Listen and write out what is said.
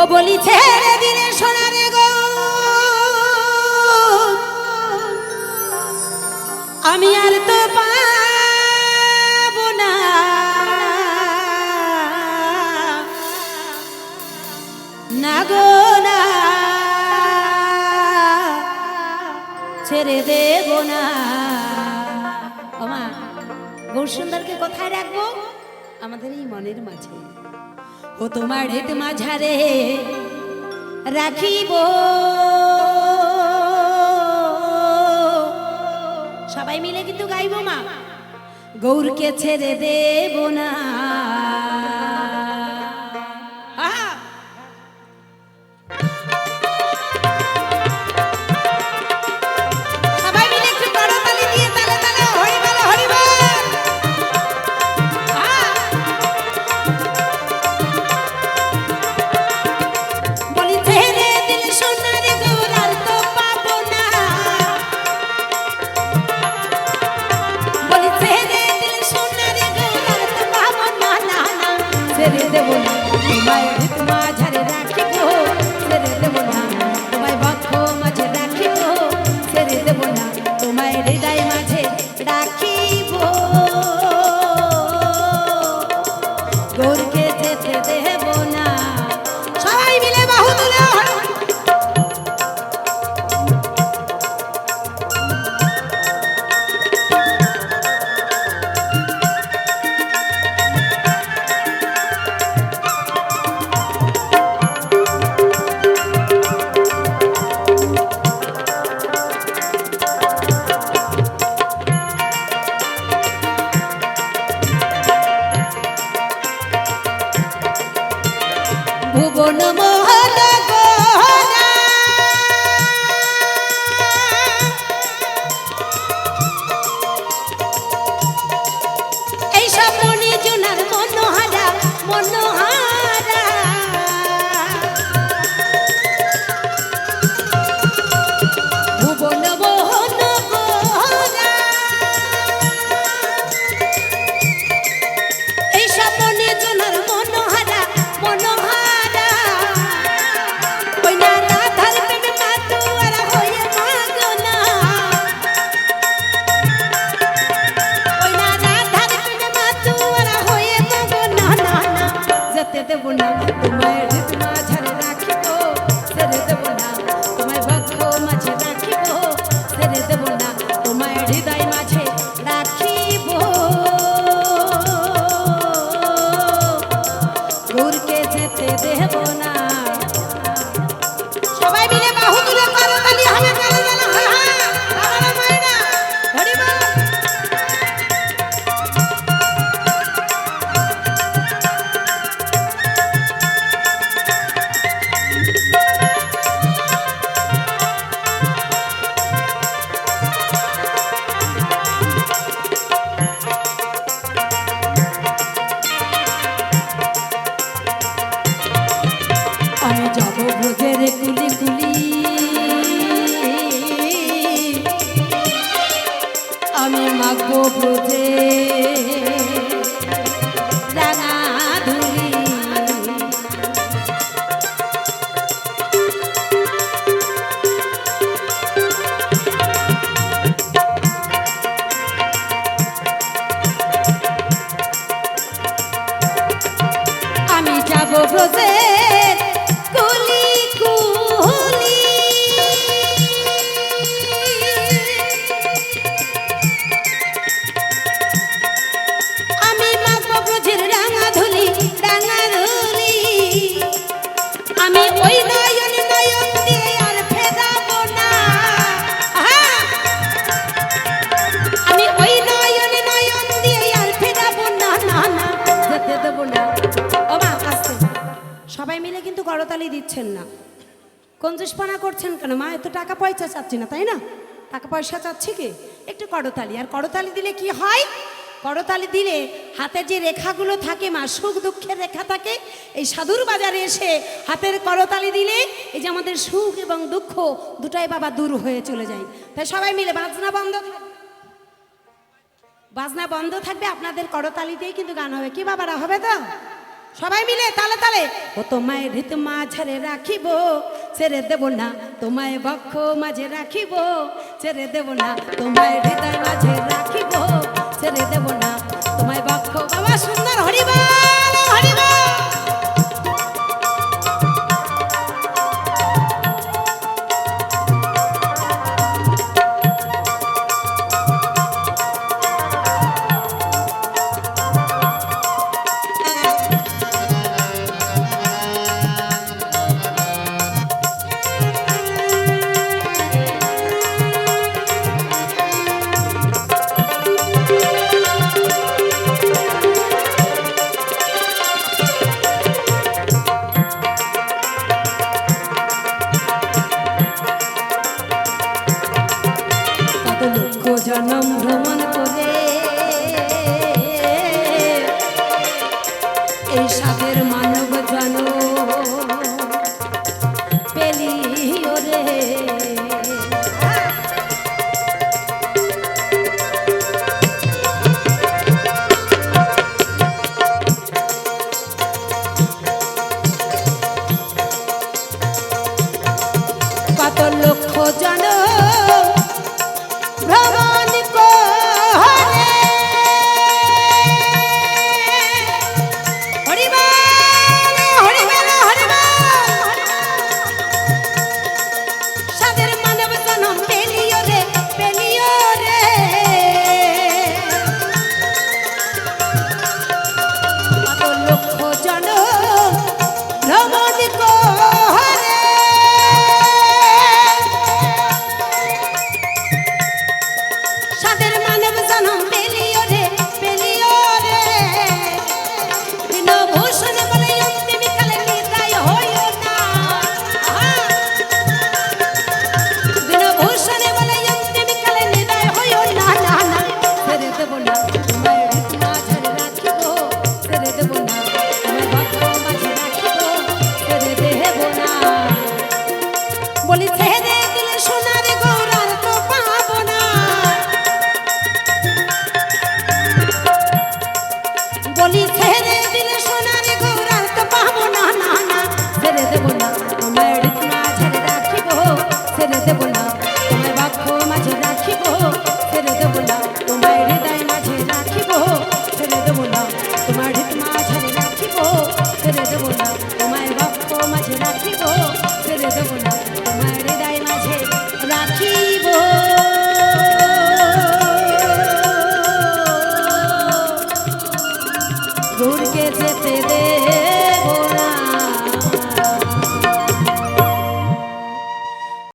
ও বলি, ছেড়ে দিলে সোনারে গো। আমি আর তো পাবো না। না গো, না। ছেড়ে দেব না। ওমা গৌর সুন্দরকে কোথায় রাখব? আমাদের এই মনের মাঝে। ও তোমার হেত মাঝারে রাখিব। সবাই মিলে কিন্তু গাইব মা। গৌরকে ছেড়ে দেব না। ভুবন মোহন যাব ব্রজের কুলি কুলি। আমি মাগো ব্রজে। করতালি দিচ্ছেন না। কঞ্জুসপনা করছেন কেন? মা, এত টাকা পয়সা চাচ্ছি না, তাই না? টাকা পয়সা চাচ্ছি কি? একটু করতালি আর করতালি দিলে কি হয়? করতালি দিলে হাতে যে রেখাগুলো থাকে, মা, সুখ দুঃখের রেখা থাকে, এই সাধুর বাজারে এসে হাতের করতালি দিলে এই যে আমাদের সুখ এবং দুঃখ দুটাই বাবা দূর হয়ে চলে যায়। তাই সবাই মিলে বাজনা বন্ধ বাজনা বন্ধ থাকবে, আপনাদের করতালিতেই কিন্তু গান হবে। কি বাবারা, হবে তো? সবাই মিলে, তালে তালে। ও তোমায় ঋত মাঝারে রাখিব, ছেড়ে দেব না। তোমায় বক্ষ মাঝে রাখিব, ছেড়ে দেব না। তোমায় হৃদয় মাঝে রাখিব, ছেড়ে দেব না। তোমায় বক্ষ বাবা সুন্দর হরিবা কত লক্ষ জন ভ্রমণ কর বলি ছেড়ে দিলে সোনার